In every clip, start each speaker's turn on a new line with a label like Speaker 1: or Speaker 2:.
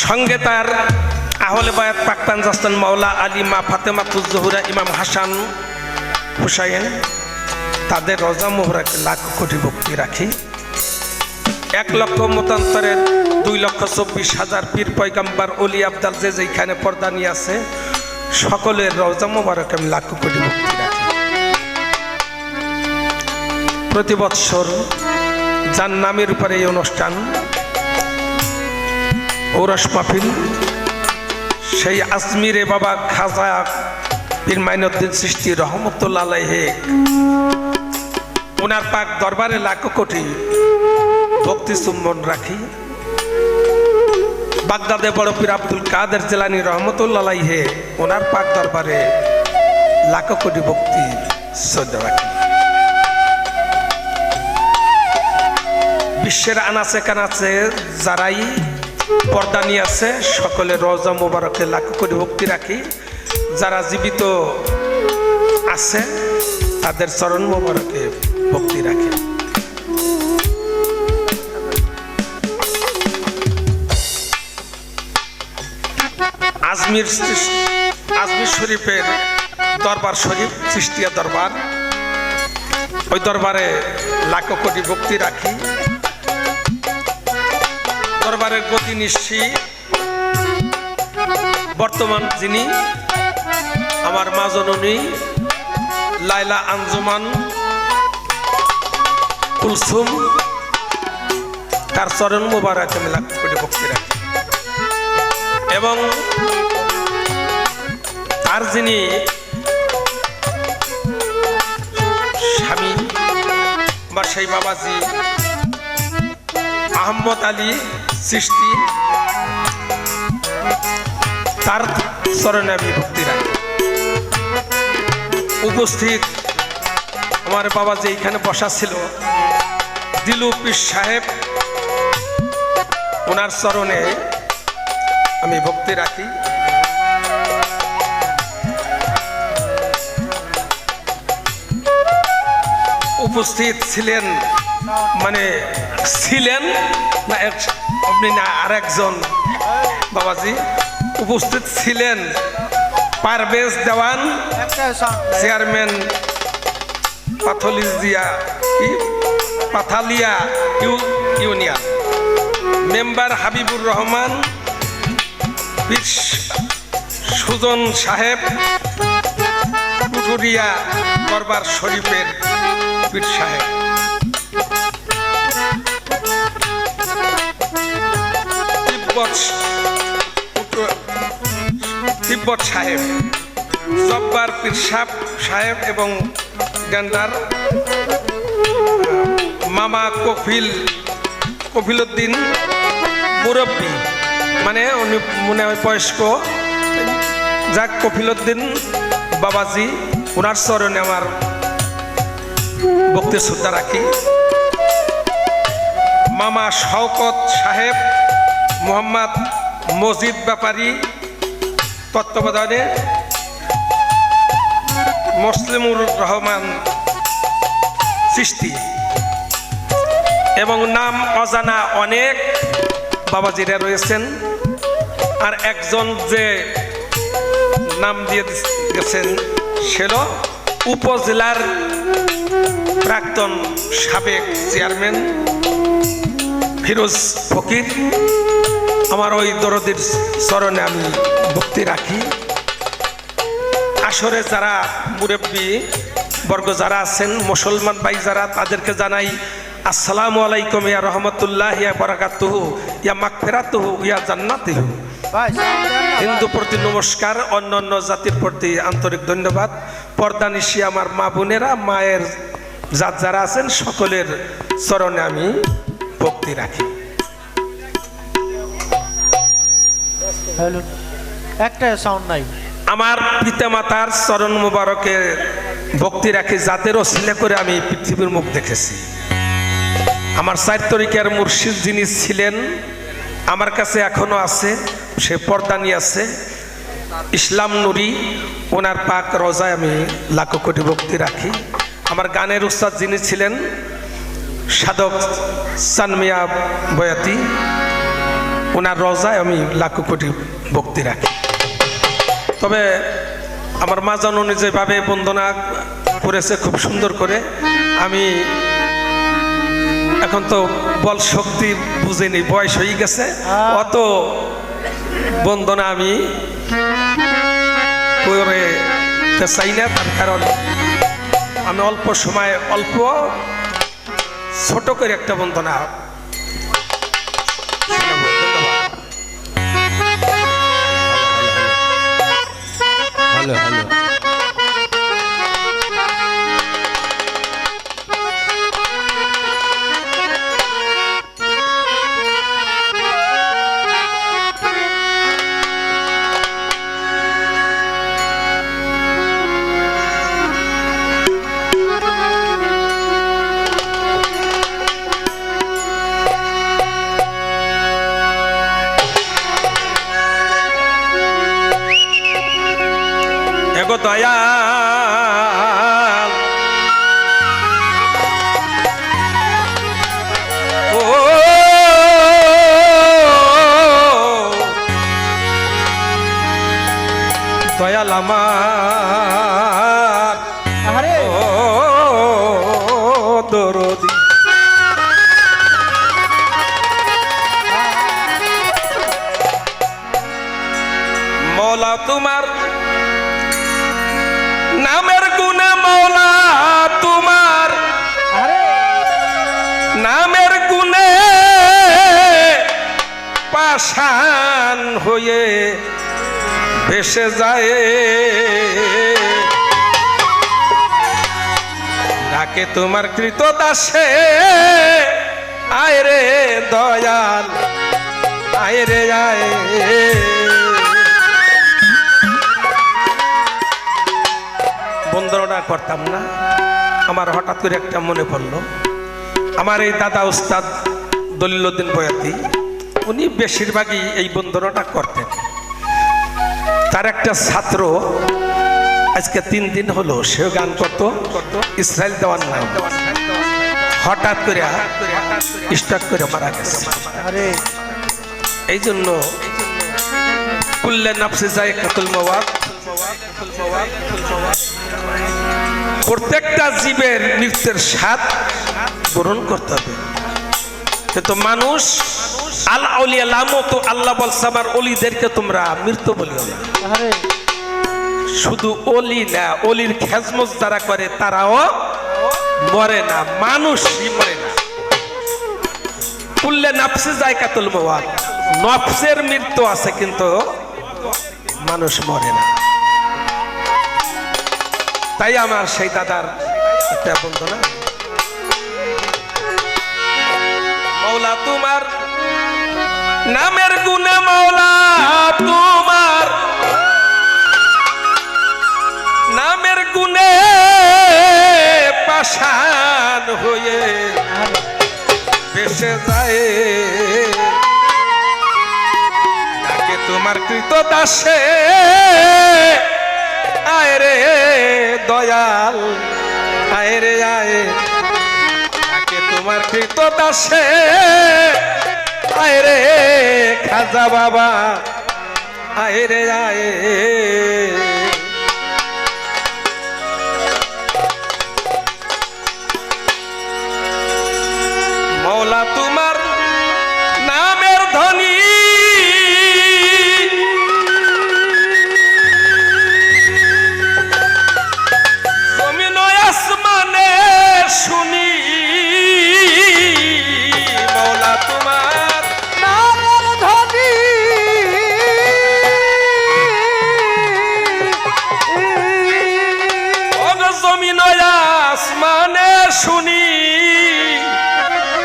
Speaker 1: সঙ্গে তার আহলে বায়াত পাকপান জাস্তান মাওলা আলী মা ফাতেমা তুজহুরা ইমাম হাসান হুসাইন। তাদের রজা মোহরাকে লাখ কোটি ভক্তি রাখি। এক লক্ষ মতান্তরের দুই লক্ষ চব্বিশ হাজার পীর পয়গাম্বার অলি আবদাল যে যেখানে পর্দা নিয়ে আছে, সকলের রওজা মোবারকে আমি লাখ কোটি ভক্তি রাখি। প্রতি বৎসর যার নামের উপরে এই অনুষ্ঠান ঔরস পাফিল সেই আজমিরে বাবা খাজা পীর মাইনুদ্দিন সৃষ্টি রহমতুল্লাহ ওনার পাক দরবারে লাখ কোটি ভক্তি চুম্বন রাখি। বাগদাদে বড় পীর আব্দুল কাদের জেলানি রহমতুল্লাহ আলাইহে ওনার পাক দরবারে লাখ কোটি ভক্তি শ্রদ্ধা রাখি। বিশ্বের আনাচে কানাচে যারাই পর্দা নিয়ে আছে। সকলে রজা মোবারকে লাখো কোটি ভক্তি রাখি। যারা জীবিত আছে, তাদের চরণ মোবারকে ভক্তি রাখি। আজমির আজমির শরীফের দরবার শরীফ, সৃষ্টিয়া দরবার। ওই দরবারে লাখো কোটি ভক্তি রাখি। দরবারের গতি নিশ্চি বর্তমান যিনি, আমার মা জননী লাইলা আঞ্জুমান, কুলসুম, তার চরণ মুবারক আমি লাখ কোটি ভক্তি রাখি। এবং তার যিনি স্বামী বা সেই বাবাজি আহম্মদ আলী সৃষ্টি। তার চরণে আমি ভক্তি রাখি। উপস্থিত আমার বাবা যে এইখানে বসা ছিল, দিলু সাহেব, ওনার চরণে আমি ভক্তি রাখি। উপস্থিত ছিলেন মানে ছিলেন না আপনি না আর একজন বাবাজি উপস্থিত ছিলেন। পারভেজ দেওয়ান চেয়ারম্যান পাথলিজিয়া কি? পাথালিয়া ইউ ইউনিয়ন। মেম্বার হাবিবুর রহমান সুজন সাহেব পুটুরিয়া দরবার শরীফের পীর সাহেব। তিব্বত তিব্বত সাহেব, জব্বার পীর সাহেব এবং ডেন্ডার মামা কফিল কফিলুদ্দিন মুরব্বী মানে উনি মনে হয় বয়স্ক। যাক কফিলুদ্দিন বাবাজি ওনার চরণে আমার বক্তি শ্রদ্ধা রাখি। মামা শওকত সাহেব মোহাম্মদ মজিদ ব্যাপারী তত্ত্বাবধানে মুসলিমুর রহমান সৃষ্টি এবং নাম অজানা অনেক বাবাজিরা রয়েছেন আর একজন যে নাম দিয়ে গেছেন সেল উপজেলার প্রাক্তন সাবেক চেয়ারম্যান ফিরোজ ফকির। আমার ওই দরদির চরণে আমি ভক্তি রাখি। আসরে যারা মুরব্বী বর্গ যারা আছেন, মুসলমান ভাই যারা, তাদেরকে জানাই আসসালামু আলাইকুম, ইয়া রহমতুল্লাহ, ইয়া বরাকাতুহু, ইয়া মাগফিরাতুহু, ইয়া জান্নাতিহু। হিন্দু প্রতি নমস্কার, অন্য অন্য জাতির প্রতি আন্তরিক ধন্যবাদ। পর্দা নিশি আমার মা বোনেরা, মায়ের জাত যারা আছেন, সকলের চরণে আমি ভক্তি রাখি।
Speaker 2: হ্যালো। একটা সাউন্ড নাই।
Speaker 1: আমার পিতামাতার চরণ মুবারকে ভক্তি রাখি, জাতের অশিলে করে আমি পৃথিবীর মুখ দেখেছি। আমার চার তরিকার মুর্শিদ যিনি ছিলেন, আমার কাছে এখনও আছে, সে পর্দা নিয়ে আছে। ইসলাম নুরি, ওনার পাক রজায় আমি লাখো কোটি ভক্তি রাখি। আমার গানের উস্তাদ যিনি ছিলেন, সাধক সানমিয়া বয়াতি ওনার রজায় আমি লাখো কোটি ভক্তি রাখি। তবে আমার মা জাননী যেভাবে বন্দনা করেছে খুব সুন্দর করে, আমি এখন তো বল শক্তি বুঝেনি, বয়স হয়ে গেছে, অত বন্দনা আমি করে চাই না, তার কারণ আমি অল্প সময় অল্প ছোট করে একটা বন্দনা
Speaker 3: হ্যালো হ্যালো
Speaker 1: এগো দরদি। মৌলা তোমার নামের গুণে মৌলা তোমার। নামের গুণে পাশান হয়ে ভেসে যায়। ডাকে তোমার কৃত দাসে আয় রে দয়াল, আয় রে, আয় বন্দনাটা করতাম না, আমার হঠাৎ করে একটা মনে পড়ল। আমার এই দাদা উস্তাদ দলিলুদ্দিন বয়াতি, উনি বেশিরভাগই এই বন্দনাটা করতেন। তার একটা ছাত্র আজকে তিন দিন হলো সেও গান করতো ইসরায়েল দেওয়ার নাম। হঠাৎ করে স্টার্ট করে মারা গেছে। এই জন্য কুল্লে নাফসে যায় কাতুল মাওয়াত। প্রত্যেকটা জীবের মৃত্যুর স্বাদ গ্রহণ করতে হবে। কিন্তু মানুষ আল আউলিয়া লামো তো আল্লাহ বলছে আমার অলিদেরকে তোমরা মৃত্যু বলিও না। শুধু অলি না, অলির খেজমজ যারা করে, তারাও মরে না, মানুষই মরে না। কুল্লে নাফসে যায় কাতুল মাওয়াত। নফসের মৃত্যু আছে, কিন্তু মানুষ মরে না। তাই আমার সেই দাদার একটা বন্ধনা মৌলা তোমার নামের গুণে মৌলা তোমার গুণে পাশান হয়ে বেসে যায়। ডাকে তোমার কৃত দাসে আয় রে দয়াল, আয় রে, আয়। ডাকে তোমার কৃত দাসে আয় রে খাজা বাবা, আয় রে, আয়।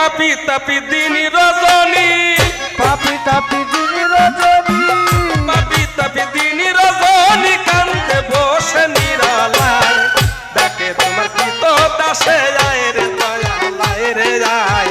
Speaker 1: পাপি তাপি দিন রজনী।
Speaker 2: পাপি তাপি দিন রজনী।
Speaker 1: পাপি তাপি দিন রজনী কান্তে বসে নিরালায়। ডাকে তোমার কি তো দাসে যায় রে দয়ালায় রে যায়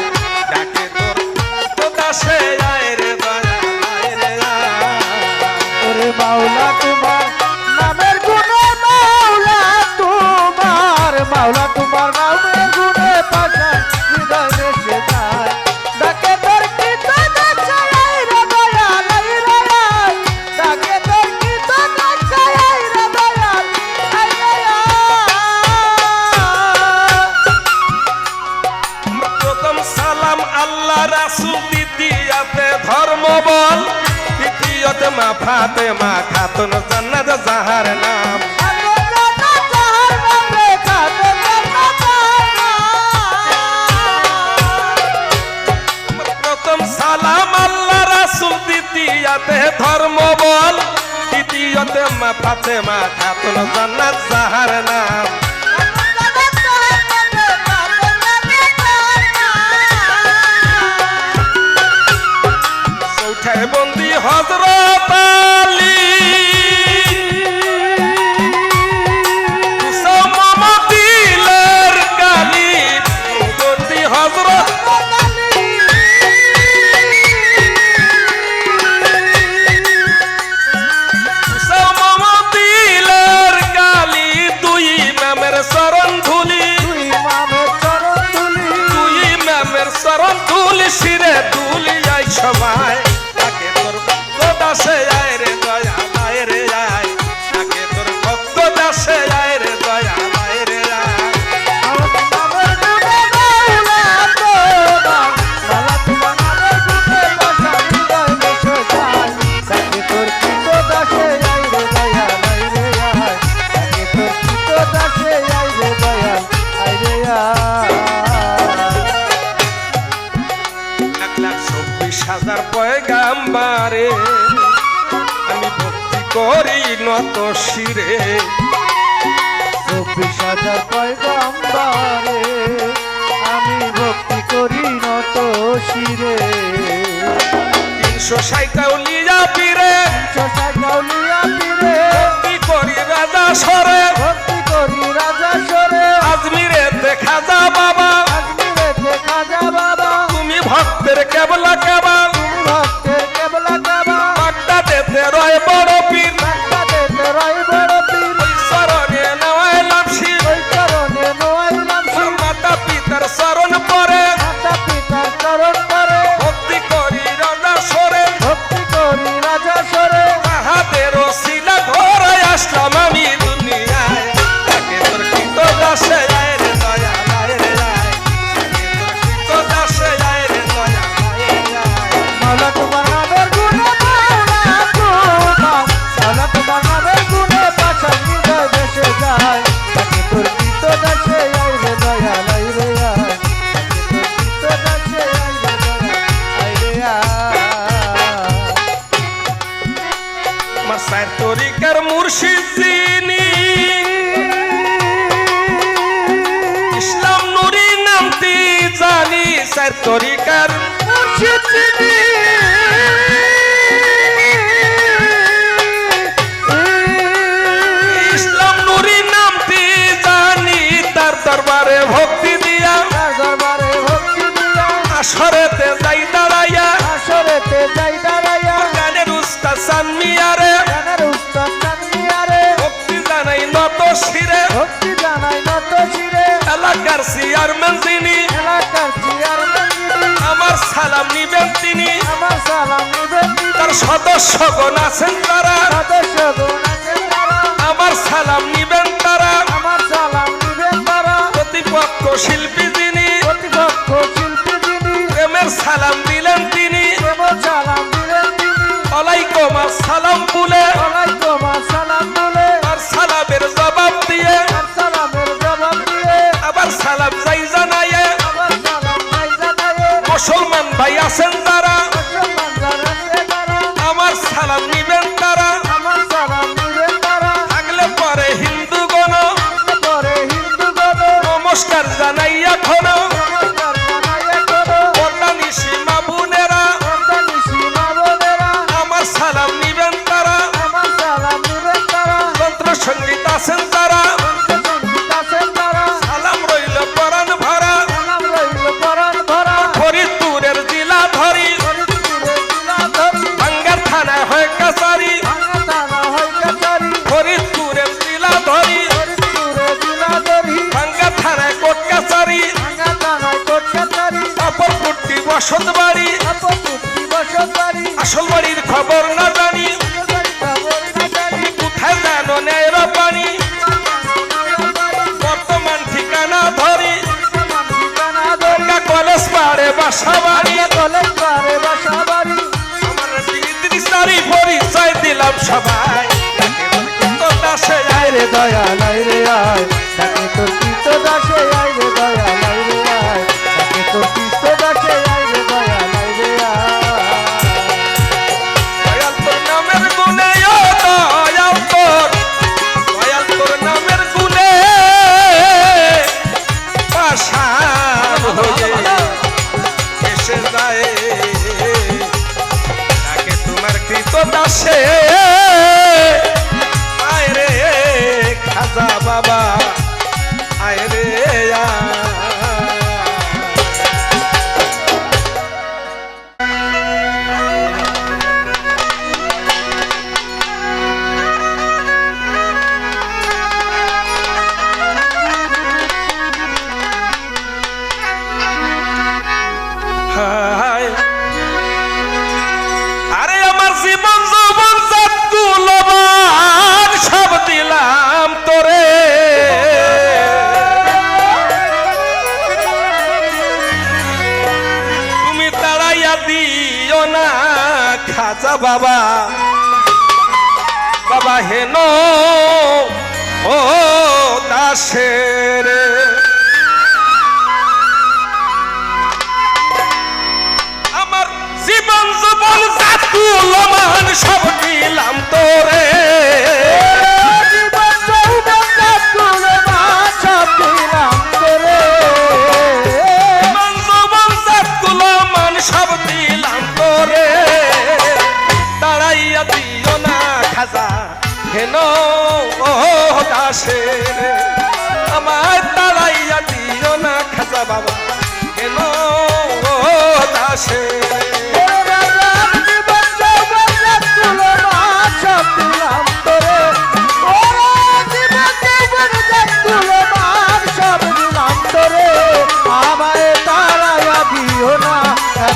Speaker 1: বন্দি হজরত আলী। সমমতিলের কালি বন্দি হজরত সমমতিলের কালি দুই ম্যামের শরণ ধুলি, দুই ম্যামের শরণ ধুলি, শিরে ধুলি আই সবাই। রাজা সরে।
Speaker 2: ভক্তি করি রাজা সরে।
Speaker 1: আজমিরে দেখা যা বাবা। শিরে। ভক্তি জানাই নত শিরে। এলাকার চেয়ারম্যান যিনি
Speaker 2: এলাকার চেয়ারম্যান
Speaker 1: আমার সালাম নিবেন তিনি।
Speaker 2: আমার সালাম নিবেন
Speaker 1: তার সদস্যগণ আছেন তারা।
Speaker 2: সদস্যগণ আছেন তারা।
Speaker 1: আমার সালাম নিবেন তারা।
Speaker 2: আমার সালাম নিবেন তারা।
Speaker 1: প্রতিপক্ষ শিল্পী যিনি
Speaker 2: প্রতিপক্ষ শিল্পী যিনি
Speaker 1: প্রেমের সালাম দিলেন তিনি।
Speaker 2: প্রেমের সালাম দিলেন তিনি। ওয়ালাইকুম আসসালাম বলে।
Speaker 1: ভাই
Speaker 2: আছে
Speaker 1: আসল বাড়ির খবর না জানি। কোথায় জানো নেয় পানি বর্তমান ঠিকানা ধরি। কলেজ পারে বাসা বাড়ি।
Speaker 2: কলেজ পারে বাসা বাড়ি।
Speaker 1: তিরিশ তারিখ পরিচয় দিলাম সবাই। আয়
Speaker 2: রে দয়া নাই রে আয়।
Speaker 1: খাজা বাবা। বাবা হেন। ও দাসের। আমার জীবন জীবন জাতু লমান সব দিলাম তোরে। খাজা হেন দাসে আমার তাড়াইয়া দিও না খাজা বাবা হেন দাসে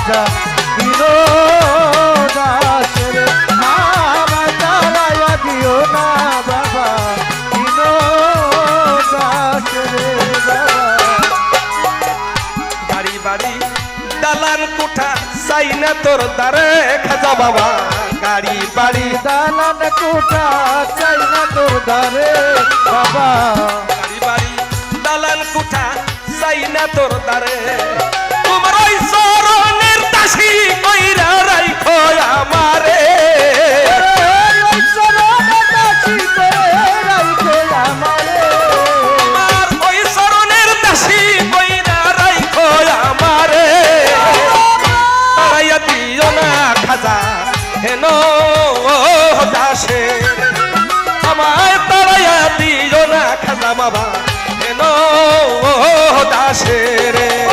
Speaker 1: বাড়ি তোর দারে খাজা বাবা গাড়ি বাড়ি।
Speaker 2: দালান কোঠা চাই না তোর দারে বাবা।
Speaker 1: গাড়ি বাড়ি দালান কোঠা চাই না তোর দারে তোমার ওই চরণের দাসী কইরা রাইখো আমারে আমার। হেন দাসে। আমায় তারাইয়া দিও না খাজা বাবা। হেন দাসে রে।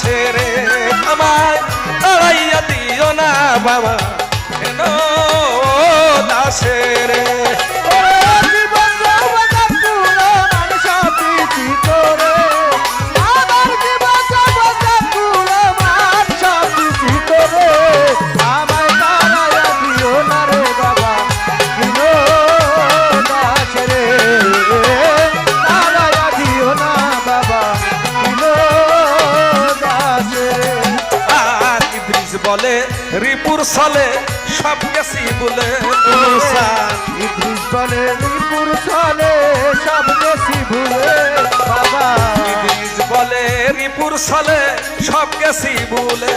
Speaker 1: ছেড়ে আমায়
Speaker 2: তাড়াইয়া দিও না বাবা। কেন দাসেরে সালে সব গেছি
Speaker 1: ভুলে।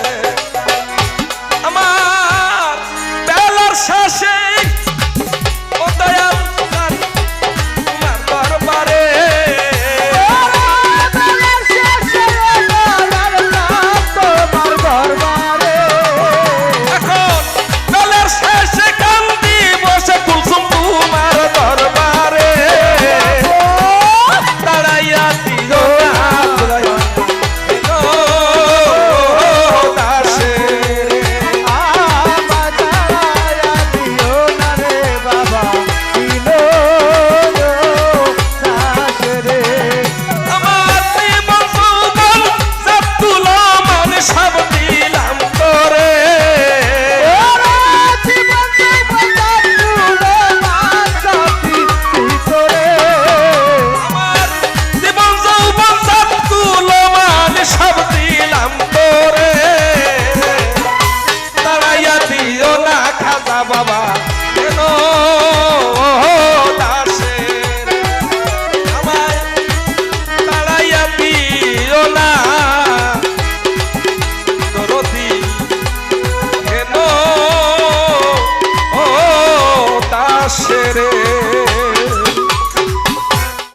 Speaker 2: আমার বেলার শেষে